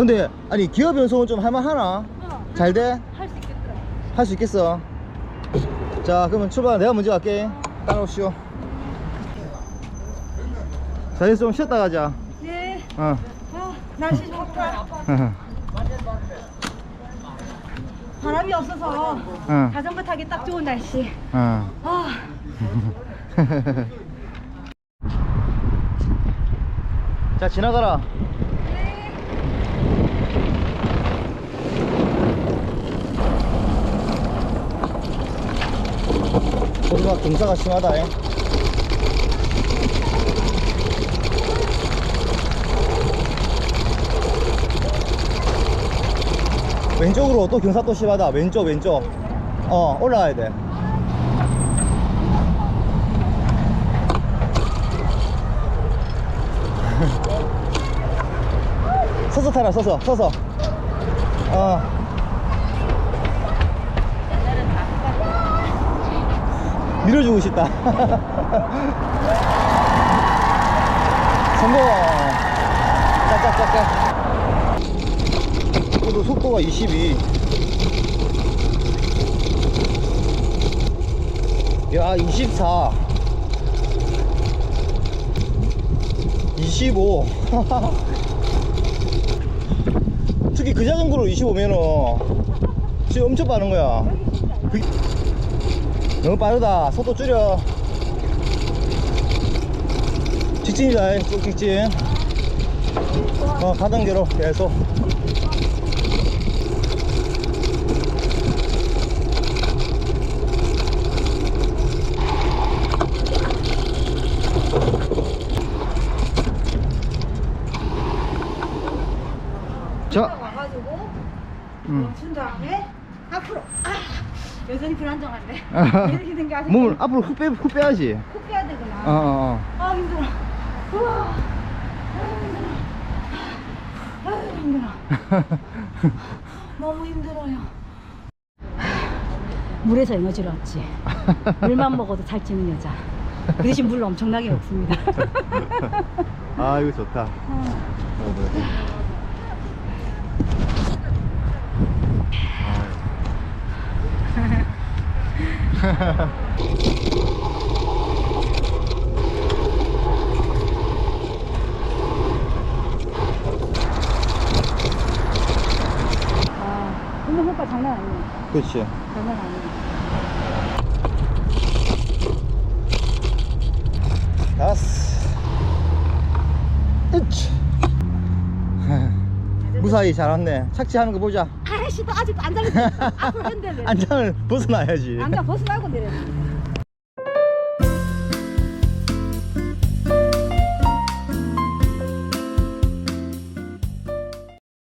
근데 아니 기어 변속은 좀 할만하나? 어, 잘 돼? 할 수 있겠더라. 할 수 있겠어 자 그러면 출발 내가 먼저 갈게 따라오시오 자 이제 좀 쉬었다 가자 네. 어. 아, 날씨 좋다. 바람이 없어서 어. 자전거 타기 딱 좋은 날씨. 어. 아, 자 지나가라 거기가 경사가 심하다 잉. 왼쪽으로 또 경사 또 심하다. 왼쪽 왼쪽. 어 올라가야 돼. 서서 타라 서서 서서. 어 밀어주고 싶다. 성공 짝짝짝짝. 그래도 속도가 22 야, 24 25 특히 그 자전거로 25면은 지금 엄청 빠른 거야. 그- 너무 빠르다. 속도 줄여. 직진이다. 쭉 직진. 어 가단계로 계속. 자. 와가지고 음. 멈춘 다음에 앞으로. 아, 여전히 불안정한데. 이렇게 된게 아직 몸을 앞으로 훅, 빼, 훅 빼야지 코 빼야 되구나. 어, 어, 아 힘들어. 우와. 아유 힘들어. 아유 힘들어. 너무 힘들어요. 물에서 에너지를 얻지. 물만 먹어도 살찌는 여자. 그 대신 물 엄청나게 먹습니다. 아 이거 좋다 어. 어, 네. 아, 효과 장난 으치. 무사히 잘 왔네. 착지하는 거 보자 아이씨, 너 아직도 안 잘렸어. 앞으로 흔들래. 안장을 벗어나야지 안장 벗어나고 내려.